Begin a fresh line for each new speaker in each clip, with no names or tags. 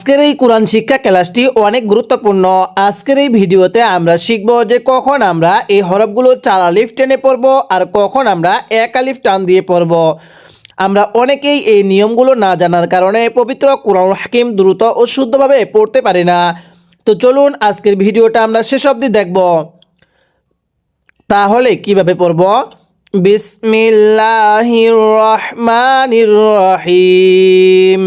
আজকের এই কোরআন শিক্ষা ক্লাসটি অনেক গুরুত্বপূর্ণ। আজকের এই ভিডিওতে আমরা শিখব যে কখন আমরা এই হরফগুলো চার আলিফ টেনে পড়ব আর কখন আমরা এক আলিফ টান দিয়ে পড়ব। আমরা অনেকেই এই নিয়মগুলো না জানার কারণে পবিত্র কোরআন হাকিম দ্রুত ও শুদ্ধভাবে পড়তে পারি না। তো চলুন আজকের ভিডিওটা আমরা শেষ অবধি দেখব। তাহলে কীভাবে পড়ব? বিসমিল্লাহির রহমানির রহিম।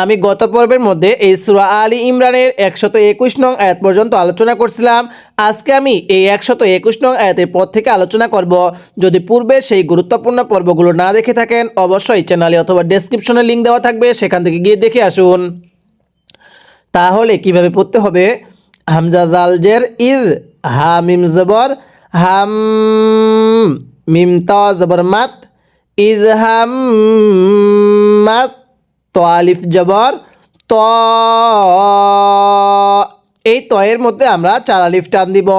আমি গত পর্বের মধ্যে এই সুরা আলী ইমরানের একশত একুশ নং আয়াত পর্যন্ত আলোচনা করছিলাম। আজকে আমি এই একশত একুশ নং আয়াতের পর থেকে আলোচনা করব। যদি পূর্বে সেই গুরুত্বপূর্ণ পর্বগুলো না দেখে থাকেন, অবশ্যই চ্যানেলে অথবা ডেসক্রিপশনে লিঙ্ক দেওয়া থাকবে, সেখান থেকে গিয়ে দেখে আসুন। তাহলে কীভাবে পড়তে হবে? হামজা জালজের ইজ হা, মিম, জবর, হাম, মিম, ত, জবর, মাত ইজ হাম, মাত ত আলিফ জবর, ত, এই তয়ের মধ্যে আমরা চার আলিফ টান দিব।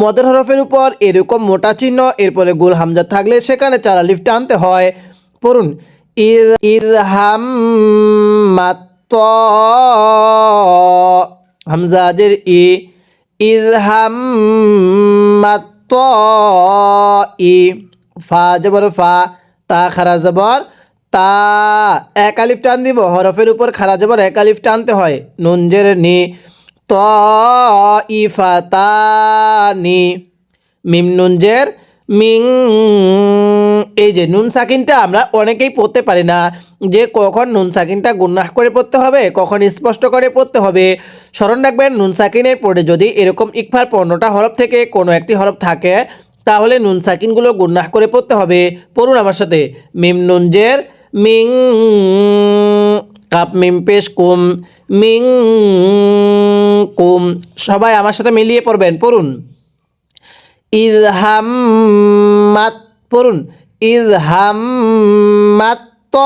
মদের হরফের উপর এরকম মোটা চিহ্ন, এরপরে গোল হামজা থাকলে সেখানে চার আলিফ টানতে হয়। পড়ুন ইজ ইজ হাম মাত হামজাদের ই ইজ হাম মাত ই, ফা জবর ফা, তা খারা জবর তা এক আলিফ টান দিব, হরফের উপর খারা জবর এক আলিফ টানতে হয়। নুনজের নি, ত ইফা তা, নি। মিম নুনজের, মিং, এই যে নুন সাকিনটা আমরা অনেকেই পড়তে পারি না, যে কখন নুন সাকিনটা গুন্নাহ করে পড়তে হবে, কখন স্পষ্ট করে পড়তে হবে। স্মরণ রাখবেন, নুন সাকিনের পরে যদি এরকম ইকফার পণ্যটা হরফ থেকে কোনো একটি হরফ থাকে, তাহলে নুন সাকিনগুলো গুন্নাহ করে পড়তে হবে। পড়ুন আমার সাথে। মিম নুনজের মিং কাপ মিম পেশ কুম, মিং কুম। সবাই আমার সাথে মিলিয়ে পড়বেন, পড়ুন। ইজ হাম্মাত পড়ুন। ইজ হাম্মাত ত,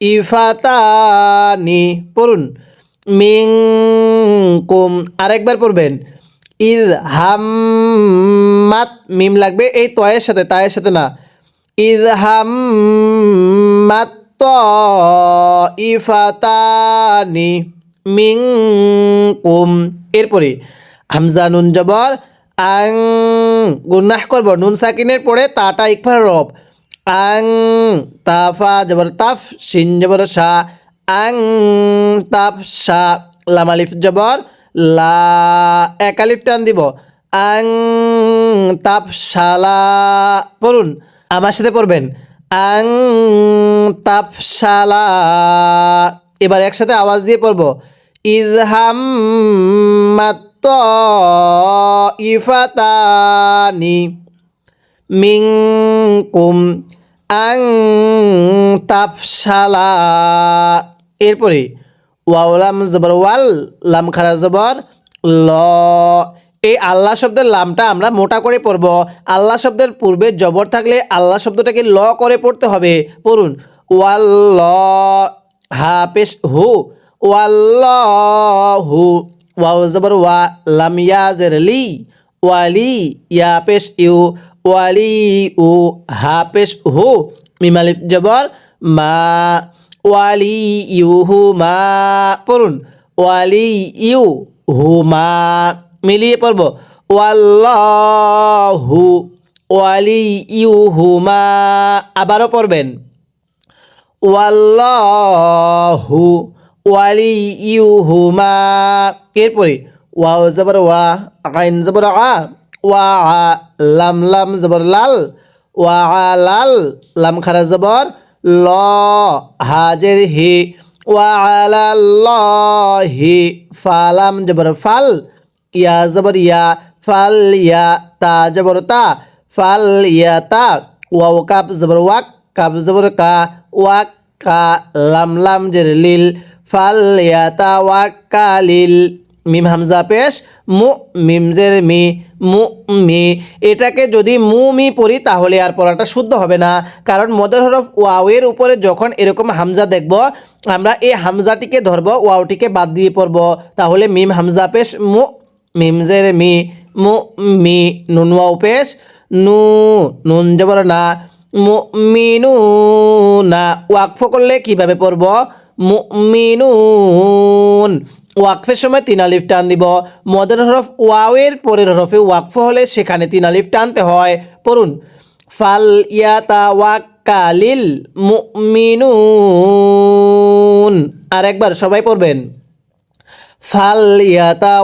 ইফাতানি, পড়ুন। মিং কুম, আরেকবার পড়বেন। ইজ হাম্মাত মিম লাগবে এই তয়ের সাথে, তায়ের সাথে না। ইজ হাম্মাত ত ইফাতানি মিং কুম এরপরে হামজা নুন জবর আং গুন্নাহ করব। নুন সাকিনের পরে তাটা ইকফার রব। আং তাফা জবর তাফ সিন জবর শা। আং তাফ শাহ লাম আলিফ জবর, লা এক টান দিব। আং তাপ শালা পড়ুন। আমার সাথে পড়বেন। আং তাপ শালা। এবার একসাথে আওয়াজ দিয়ে পড়ব। ইজহাম মাত্ত ইফাতানি মিংকুম আং তাপশালা এরপরে, ওয়াওলাম জবর ওয়াল লাম খারা জবর, ল। এই আল্লাহ শব্দের লামটা আমরা মোটা করে পড়ব। আল্লাহ শব্দের পূর্বে জবর থাকলে আল্লাহ শব্দটাকে ল করে পড়তে হবে। পড়ুন ওয়াল ল হা পেশ হু ওয়াল্লাহু ওয়াও জবর ওয়া, লাম লি, ওয়ালি, ইয়া পেশ ইউ, ওয়ালি উ, হা পেশ হু মিমালিফ জবর, মা, ওয়ালি ইউ, হু, মা, পড়ুন, ওয়ালি ইউ, হু, মা। মিলিয়ে পড়ব। ওয়াল্লাহু ওয়ালি ইউ হু মা আবারও পড়বেন। ওয়াল্লাহু ওয়ালি ইউ হুমা এরপরে ওয়াও জবর ওয়া, আইন জবর আ, ওয়া লাম লাম জবর লাল, ওয়া লাল, লাম খারা জবর ল, হাজের হি, ওয়া আলাল্লাহি ফালাম জবর ফাল ইয়া জবর ইয়া, ফাল ইয়া, তা জবর তা, ফাল ইয়া তা, ওয়াও কাপ জবর ওয়াক, কাপ জবর কা, ওয়াক কা, লাম লাম জের লিল, ফাল ইয়া তা, ওয়াক কা লিল। মিম হামজা পেশ, মু, মিম জের মি, মু, মি। এটাকে যদি মু, মি পড়ি তাহলে আর পড়াটা শুদ্ধ হবে না। কারণ মদের হরফ ওয়াওয়ের উপরে যখন এরকম হামজা দেখব, আমরা এই হামজাটিকে ধরব, ওয়াওটিকে বাদ দিয়ে পড়ব। তাহলে মিম হামজা পেশ, মু মিম জের মি, মু, মি, নুন ওয়াও পেশ, নু, নুন জবর না, মু মিনু না ওয়াকফ করলে কীভাবে পড়ব? মুমিনুন ওয়াকফের সময় তিন আলিফ টান দিব। মদের হরফ ওয়াওয়ের পরের হরফে ওয়াকফ হলে সেখানে তিন আলিফ টানতে হয়। পড়ুন। ফাল ইয়াতা ওয়াক্কালিল মুমিনুন আর একবার সবাই পড়বেন। ফাল ইয়াতা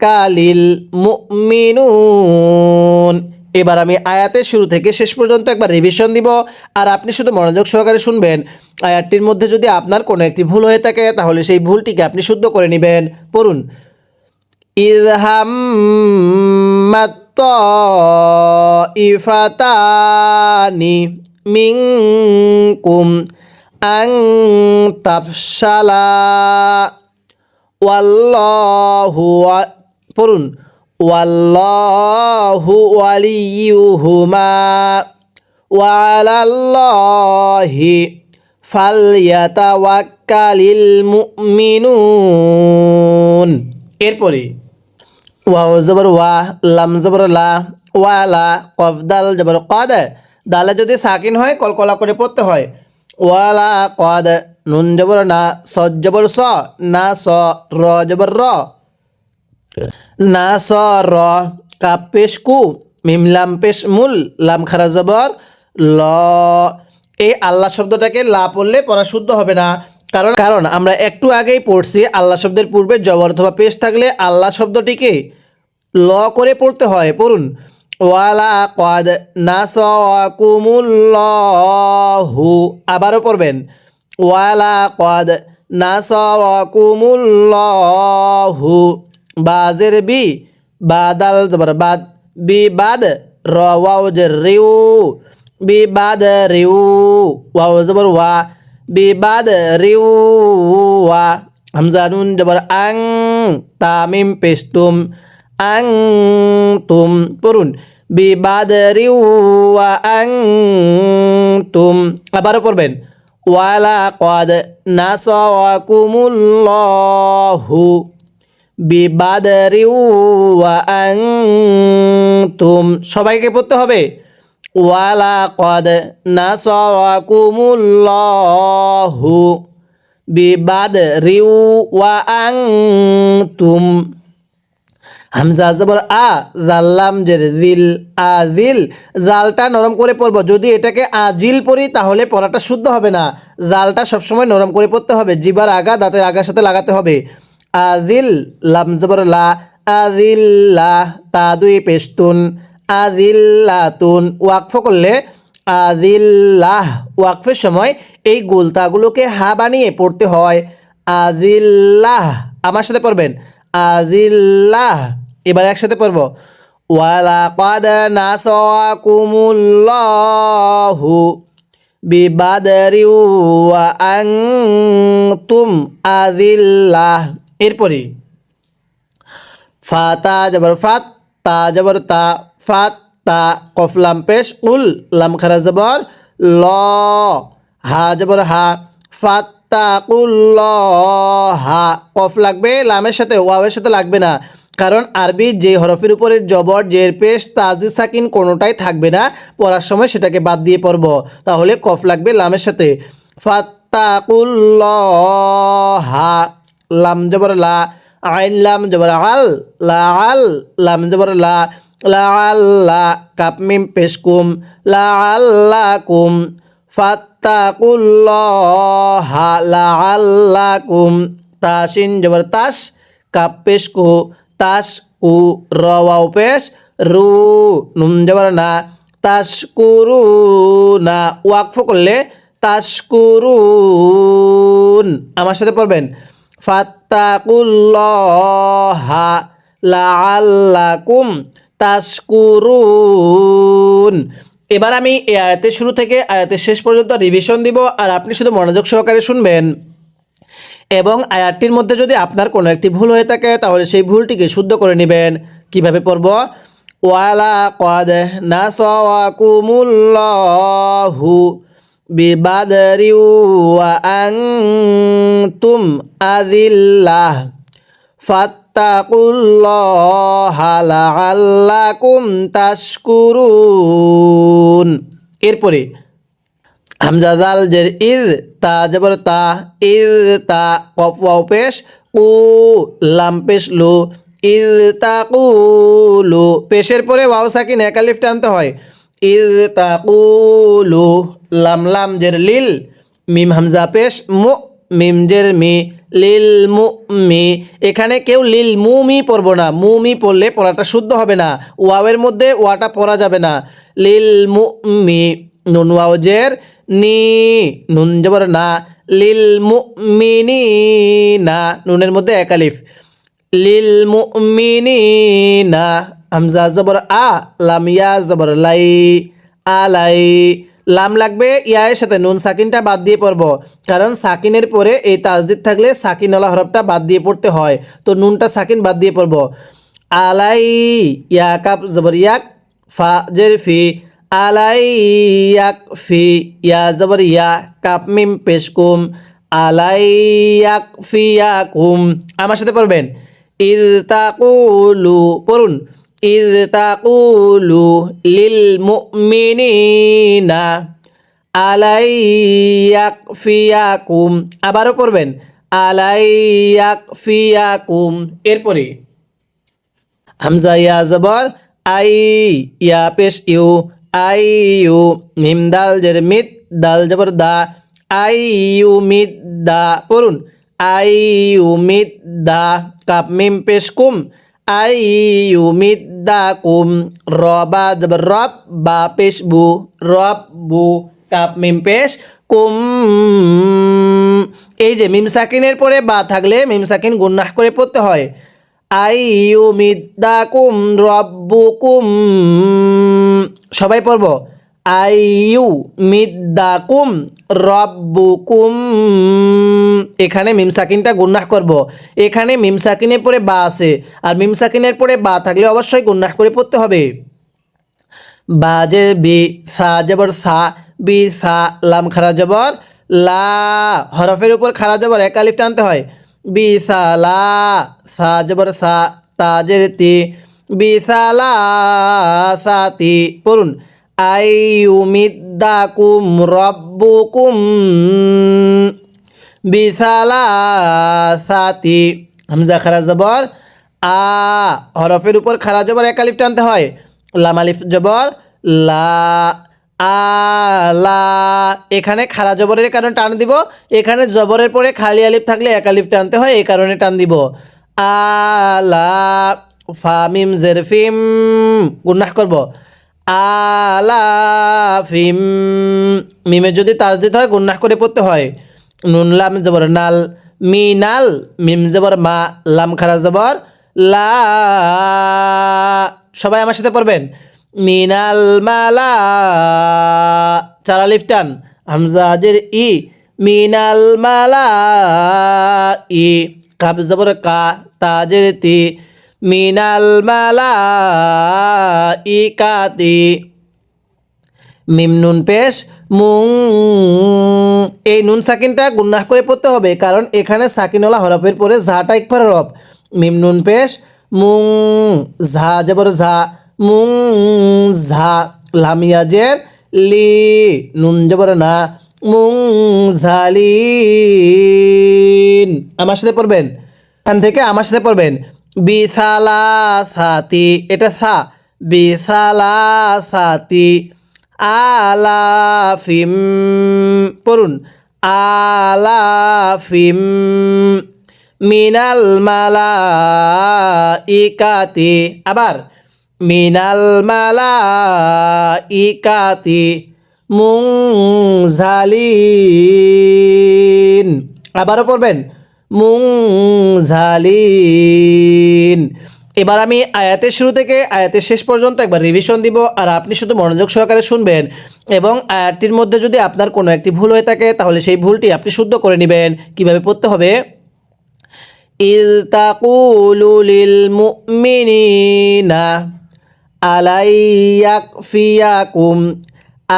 ওয়াক্কালিল মুমিনুন। এবার আমি আয়াতের শুরু থেকে শেষ পর্যন্ত একবার রিভিশন দিব, আর আপনি শুধু মনোযোগ সহকারে শুনবেন। আয়াতটির মধ্যে যদি আপনার কোনো একটি ভুল হয়ে থাকে, তাহলে সেই ভুলটিকে আপনি শুদ্ধ করে নেবেন। পড়ুন। ইফাতানি মিনকুম আং তাফসালা ওয়াল্লাহু ওয়া- পড়ুন। ওয়াল্লাহু ওয়ালিয়ুহুমা ওয়ালাল্লাহি ফালয়াতাওয়াক্কালিল মুমিনুন। এরপরে ওয়াও জবর ওয়া, লাম জবর লা ওয়ালা কফ দাল জবর কদ, দালে যদি সাকিন হয়, কলকলা করে পড়তে হয়। ওয়ালা কদ, নুন জবর না, সদ জবর স, না স, র জবর র। না স র কাপ পেশ কু মিম লাম পেশ মূল লাম খারা জবর ল। এই আল্লাহ শব্দটাকে লা পড়লে পড়া শুদ্ধ হবে না। কারণ কারণ আমরা একটু আগেই পড়ছি, আল্লাহ শব্দের পূর্বে জবর অথবা পেশ থাকলে আল্লাহ শব্দটিকে ল করে পড়তে হয়। পড়ুন। ওয়ালা কদ নাসকুমুল্লাহু। আবারও পড়বেন। ওয়ালা কদ নাসকুমুল্লাহু। বাজের বি, বাদাল জবর, বাদ, বি বাদ, র, ওয়াও জের, রিউ, বি বাদ, রিউ, ওয়াও জবর, ওয়া, বি বাদ, রিউ, ওয়া, হামজা নুন জবর, আং, তামিম পেস্তুম আং, তুম পড়ুন, বি বাদ, রিউ, ওয়া, আং, তুম, আবারও পড়বেন, ওয়ালা কদ নাসওয়াকুমুল্লাহু বিবাদরিউ ওয়া আনতুম। সবাইকে পড়তে হবে। ওয়ালা কদ বিবাদরিউ ওয়া আনতুম। হামজা জবর আ জাল্লাম জের জিল আজিল জালটা নরম করে পড়ব। যদি এটাকে আজিল পড়ি, তাহলে পড়াটা শুদ্ধ হবে না। জালটা সবসময় নরম করে পড়তে হবে। জিবার আগা দাঁতের আগার সাথে লাগাতে হবে। আজিল লাম লা আজিল্লা তা দুই পেস্তুন আজিল্লাতুন ওয়াকফ করলে আজিল্লাহ ওয়াকফের সময় এই গোলতাগুলোকে হা বানিয়ে পড়তে হয়। আজিল্লাহ আমার সাথে পড়বেন। আজিল্লাহ এবার একসাথে পড়ব। ওয়ালাকাদ নাসাকুমুল্লাহু বিবাদরি ওয়া আনতুম আজিল্লাহ এরপরে, ফাতা জবর ফাত তা জবর তা ফাত তা কফ লাম পেশ, উল লাম খারা জবর, ল, হা জবর, হা ফাত হা, কফ লাগবে, লামের সাথে, ওয়াওয়ের সাথে লাগবে না। কারণ আরবি যে হরফের উপরে জবর, জের, পেশ তাজদি সাকিন কোনোটাই থাকবে না, পড়ার সময় সেটাকে বাদ দিয়ে পড়ব। তাহলে কফ লাগবে লামের সাথে। ফাত্তাকুল্লাহা লাম জবর লা, আইন লাম জবর আল, লা আল, লাম জবর লা লা আল্লা কাপ মিম পেশকুম লা আল্লাকুম ফাত্তাকুল্লাহা, লা আল্লাকুম তাসিন জবর তাস, কাপ পেশকু তাস কু, র ওয়াও পেশ, রু, নুন জবর না তাসকুরু না, ওয়াকফ করলে তাসকুরুন আমার সাথে পড়বেন। ফাত্তাকুল্লাহা লাআল্লাকুম তাসকুরুন এবার আমি এই আয়াতের শুরু থেকে আয়াতের শেষ পর্যন্ত রিভিশন দিব আর আপনি শুধু মনোযোগ সহকারে শুনবেন। এবং আয়াতটির মধ্যে যদি আপনার কোনো একটি ভুল হয়ে থাকে, তাহলে সেই ভুলটিকে শুদ্ধ করে নেবেন। কীভাবে পড়ব? ওয়ালা কদ নাসাওয়াকুমুল্লাহু বিবাদরি ওয়া আনতুম আযিল্লাহ ফাত্তাকুল্লাহা লাআল্লাকুম তাশকুরুন এরপরে, হামজা জাল জের ইজ তা জবর তা ইজ তা কফ ওয়াও পেশ, উ লাম পেশ লু ইজ তা কুলু পেশের পরে ওয়াও সাকিন একালিফ টানতে হয় ইজ তা লাম লাম জের লিল, মিম হামজা পেশ মু, মিম জের মি, লিল মু, মি। এখানে কেউ লিল মু, মি পড়ব না। মু, মি পড়লে পড়াটা শুদ্ধ হবে না। ওয়াওয়ের মধ্যে ওয়াটা পড়া যাবে না। লিল মু, মি, নুন ওয়াও জের নি, নুন জবর না। লিল মু মিনি না নুনের মধ্যে একালিফ লিল মু মিনি না হামজা জবর আ, লাম ইয়া জবর লাই আলাই লাম লাগবে, ইয়ায়ের সাথে নুন সাকিনটা বাদ দিয়ে পড়ব। কারণ সাকিনের পরে এই তাজদিদ থাকলে সাকিনওয়ালা হরফটা বাদ দিয়ে পড়তে হয়। তো নুনটা সাকিন বাদ দিয়ে পড়ব। আলাই ইয়া কাপ জবর ইয়াক ফা জের ফি। আলাই ইয়াক ফি ইয়া জবর ইয়া কাপ মিম পেশকুম আলাই ইয়াক ফি ইয়াকুম আমার সাথে পড়বেন। ইদ তাকুলু পড়ুন। ইদ তাকুলু লিল আলাইয়াক ফিয়াকুম আবারও পড়বেন আলাইয়াক ফিয়াকুম এরপরে, হামজা ইয়া জবর, আই ইয়া পেশ ইউ, আই ইউ মিম দাল জের মিত দাল জবর দা, আই ইউ মিত দা পড়ুন, আই ইউ মিত দা কাপ মিম পেশ কুম আই ইউ মিত দা কুম রবা জবর রব বা পেশ বু রব বু কাপ পেশ কুম এই যে মিম সাকিনের পরে বা থাকলে মিম সাকিন গুন্নাহ করে পড়তে হয়। আই ইউ মিদ্দাকুম রব্বুকুম। সবাই পড়ব। আই ইউ মিদ্দাকুম রব্বুকুম। এখানে মিম সাকিনটা গুন্নাহ করব। এখানে মিম সাকিনের পরে বা আছে। আর মিম সাকিনের পরে বা থাকলে অবশ্যই গুন্নাহ করে পড়তে হবে। বাজে বি সা জবর সা, বি সা লাম খারা জবর, লা হরফের উপর খারা জবর এক আলিফ টানতে হয়। বি সা লা, সা জবর সা তাজের তি। বি সা লা সাতি পড়ুন। আই উমিদ্দাকুম রব্বুকুম বিসালা সাতি হামজা খারা জবর। আ, হরফের উপর খারা জবর এক আলিফ টানতে হয়। লাম আলিফ জবর। লা আলা এখানে খারা জবরের কারণে টান দিব। এখানে জবরের পরে খালি আলিফ থাকলে এক আলিফ টানতে হয় এই কারণে টান দিব। আলা ফামিম জের, ফিম গুন্নাহ করব। আলা ফিম মিমে যদি তাজ দিতে হয় গুন্নাহ করে পড়তে হয়। নুন, লাম, জবর, নাল। মিনাল মিম, জবর, মা, লাম, খারা, জবর, লা। সবাই আমার সাথে পড়বেন। মিনাল মালা চারা লিফটান হামজাদের ই। মিনাল মালা ই। কাব জবর, কা তাজের তি। মিনাল মালা ই কাতি মিম নুন পেশ মুং। এই নুন সাকিনটা গুন্নাহ করে পড়তে হবে, কারণ এখানে সাকিনওয়ালা হরফের পরে ঝাটা একবার হরফ। মিম নুন পেশ মুং, ঝা জবর ঝা, মুং, ঝা লামিয়াজের লি, নুন জবর না, মুং ঝালিন আমার সাথে পড়বেন? এখান থেকে আমার সাথে পড়বেন? বিশালা সাতি এটা সা বিশালা সাতি আলাফিম, পড়ুন, আলাফিম, মিনাল মালা ইকাতি আবার মিনাল মালা ইকাতি মুংঝালিন আবারও পড়বেন মুংঝালিন এবার আমি আয়াতের শুরু থেকে আয়াতের শেষ পর্যন্ত একবার রিভিশন দিব, আর আপনি শুধু মনোযোগ সহকারে শুনবেন এবং আয়াতটির মধ্যে যদি আপনার কোনো একটি ভুল হয়ে থাকে, তাহলে সেই ভুলটি আপনি শুদ্ধ করে নেবেন। কীভাবে পড়তে হবে? ইল তাকুলু লিল মুমিনিনা আলাইয়াকফিয়াকুম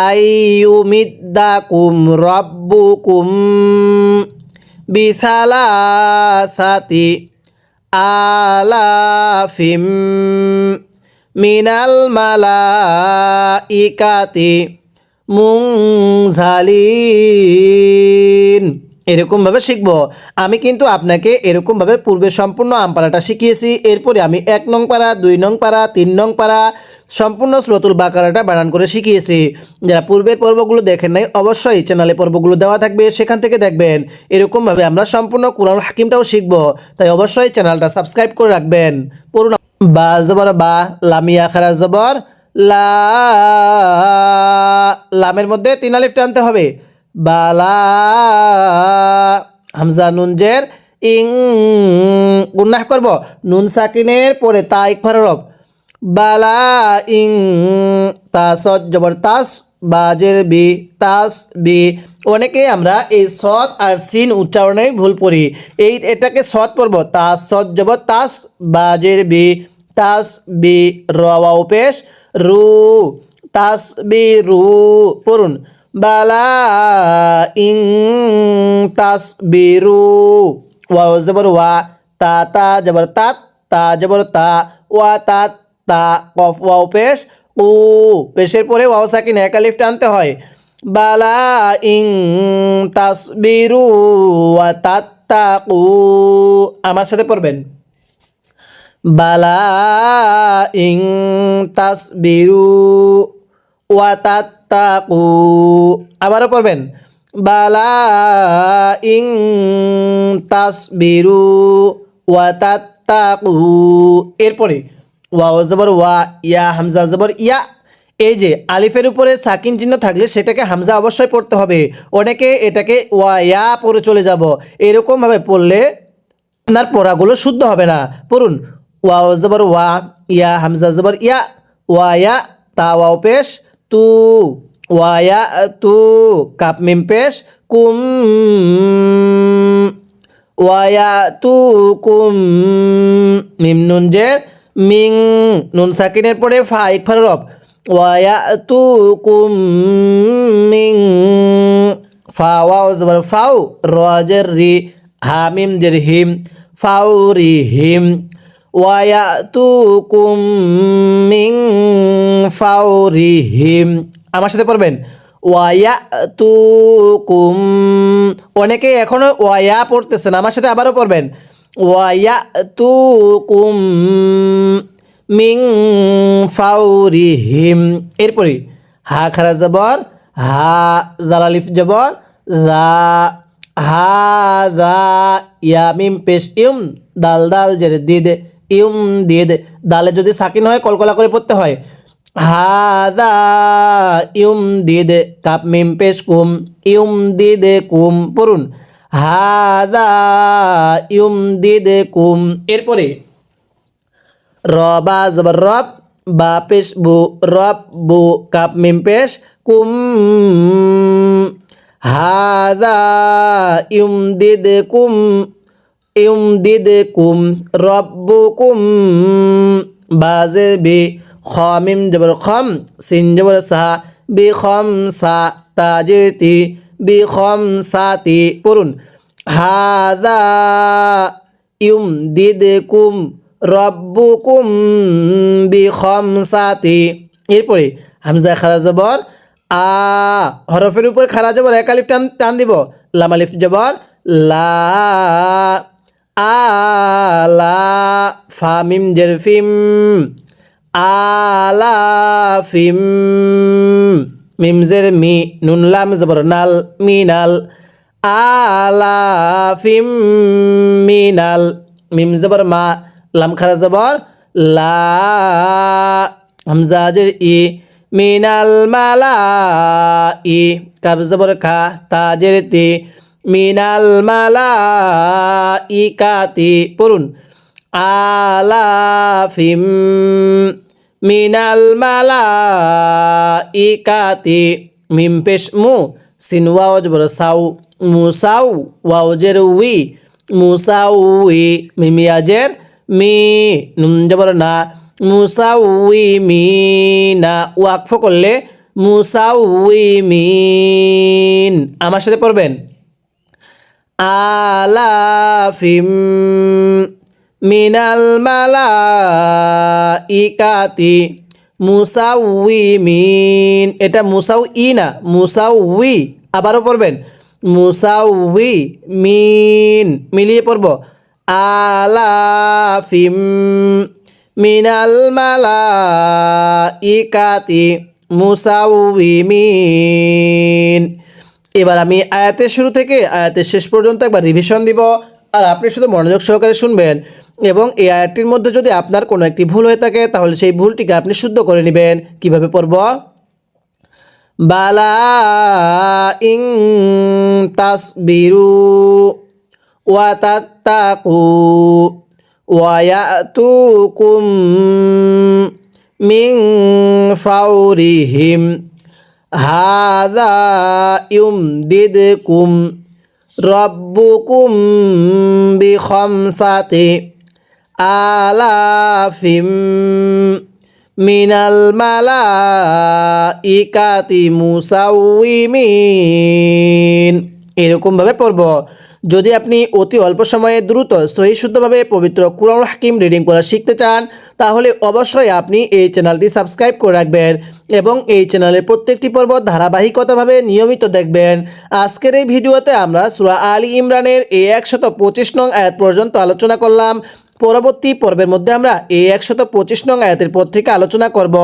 আইয়ুমিদ্দাকুম রাব্বুকুম। বিসালাসাতি আলাফিম মিনাল মালাইকাতি মুংঝালিন এরকমভাবে শিখব। আমি কিন্তু আপনাকে এরকমভাবে পূর্বে সম্পূর্ণ আমপারাটা শিখিয়েছি। এরপরে আমি এক নং পারা দুই নং পারা তিন নং পারা সম্পূর্ণ স্রোতুল বাকারাটা বানান করে শিখিয়েছি। যারা পূর্বের পর্বগুলো দেখেন নাই, অবশ্যই চ্যানেলে পর্বগুলো দেওয়া থাকবে, সেখান থেকে দেখবেন এরকমভাবে আমরা সম্পূর্ণ কোরআন হাকিমটাও শিখব। তাই অবশ্যই চ্যানেলটা সাবস্ক্রাইব করে রাখবেন। বা, জবর বা, লামিয়া খারা জবর, লা, লামের মধ্যে তিন আলিফ টানতে হবে। বালা হামজা নুন জের ইং গুন্নাহ করব। নুন সাকিনের পরে তা ইকফার রব। বালা ইং তাসত জবর তাস বাজের বি তাস বি। অনেকে আমরা এই সৎ আর সিন উচ্চারণে ভুল পড়ি। এই এটাকে সৎ পড়ব তাস সৎ জবর তাস বাজের বি তাস বি, রওয়া পেশ রু তাস বি, রু পড়ুন। বালা ইং তাস বি, রু ওয়াও জবর ওয়া, তা তা জবর তাত, তা জবর তা, ওয়া তা তা কফ, ওয়াও পেশ, উ, পেশের পরে ওয়াও সাকিন এক আলিফ টানতে হয়। বালা ইং তাসবিরু ওয়া তাত্তাকু, আমার সাথে পড়বেন। বালা ইং তাসবিরু ওয়া তাত্তাকু, আবারও পড়বেন। বালা ইং তাসবিরু ওয়া তাত্তাকু, এরপরে ওয়া জবর ওয়া, ইয়া, হামজা জবর ইয়া। এই যে আলিফের উপরে সাকিন চিহ্ন থাকলে সেটাকে হামজা অবশ্যই পড়তে হবে। অনেকে এটাকে ওয়া, ইয়া পড়ে চলে যাব। এরকমভাবে পড়লে আপনার পড়াগুলো শুদ্ধ হবে না। পড়ুন ওয়া জবর ওয়া, ইয়া, হামজা জবর ইয়া। ওয়া, ইয়া, তা, ওয়াও পেশ, তু। ওয়া, ইয়া, তু, কাপ, মিম পেশ, কুম। ওয়ায়া তু, কুম। মিম, নুন, জের। মিং, নুন সাকিনের পরে ফা ইকফার ওয়ায়া তু কুম মিং। ফা ওয়াও জবর, ফাউ রজের রি হামিম জের, হিম। ফাউ, রি, হিম। কুম মিং, ফাউ, রি, হিম। আমার সাথে পড়বেন। ওয়ায়া তু কুম। অনেকে এখনও ওয়া পড়তেছেন। আমার সাথে আবারও পড়বেন। ওয়ায়া তু কুম মিং ফাউরিহিম। এরপরে হা খারা জবর, হা জালালিফ জবর, দা, হা দা ইয়ামিম পেশ ইউম, দাল দাল জের দিয়ে দে, ইউম দিয়ে দে। দালে যদি সাকিন হয়, কলকলা করে পড়তে হয়। হাদা ইউম দিয়ে দে, কাপ মিম পেশ কুম, ইউম দিয়ে দে কুম, পড়ুন। হাদা ইউম দিয়ে এরপরে রবা জবর রব, বা পেশ বু রব বু কাপ মিম পেশ, কুম হাদা ইউম দিয়ে দে কুম ইউম দিয়ে কুম রব্বুকুম। বাজে বি খামিম জবর খম সিন জবর সা, বি খম সা তাজেতি বি খম সাতি পড়ুন। হাদা ইউম দিদে কুম রব্বুকুম বি খম সাতি এরপরে হামজা খারা জবর, আ হরফের উপর খারা জবর এক আলিফ টান টান দিব। লাম আলিফ জবর, লা আলা ফামিম জের ফিম। আলাফিম মিমজের মি, নুন লাম জবর নাল মিনাল আলাফিম মিনাল মিম জবর মা, লাম খারা জবর লা ই মিনাল মালা ই। কাব জবর খা তাজের তি মিনাল মালা ই কাতি পড়ুন, আলাফিম মিনাল মালা ইকাতি মিম পেশ মু, সিন ওয়াও জবর সাউ মুসাউ ওয়াও উই মুসাউই মিমিয়াজের মি নুন জবর না মুসাউই মি না, ওয়াকফ করলে মুসাউই মিন আমার সাথে পড়বেন? আলাফিম মিনাল মালাইকাতি মুসাউইমিন। এটা মুসাউ ই না মুসাউই। আবারও পড়বেন। মুসাউই মিন মিলিয়ে পড়ব। আলাফিম মিনাল মালাইকাতি মুসাউইমিন। এবার আমি আয়াতের শুরু থেকে, আয়াতের শেষ পর্যন্ত একবার রিভিশন দিব। আর আপনি শুধু মনোযোগ সহকারে শুনবেন। এবং এই আয়াতটির মধ্যে যদি আপনার কোনো একটি ভুল হয়ে থাকে, তাহলে সেই ভুলটিকে আপনি শুদ্ধ করে নেবেন। কীভাবে পড়ব? বালা ইং তাসবিরু ওয়া তাত্তাকু ওয়ায়াতুকুম মিং ফাউরিহিম হাদা ইউমদিদকুম রব্বুকুম বিখমসাতে আলাফিম মিনাল মালাইকাতি মুসাউইমিন। এরকমভাবে পড়ব। যদি আপনি অতি অল্প সময়ে দ্রুত সহি শুদ্ধভাবে পবিত্র কুরআন হাকিম রিডিং করা শিখতে চান, তাহলে অবশ্যই আপনি এই চ্যানেলটি সাবস্ক্রাইব করে রাখবেন এবং এই চ্যানেলের প্রত্যেকটি পর্ব ধারাবাহিকতাভাবে নিয়মিত দেখবেন। আজকের এই ভিডিওতে আমরা সুরা আলী ইমরানের এই একশত পঁচিশ নং আয়াত পর্যন্ত আলোচনা করলাম। পরবর্তী পর্বের মধ্যে আমরা এই একশত পঁচিশ নং আয়াতের পর থেকে আলোচনা করব।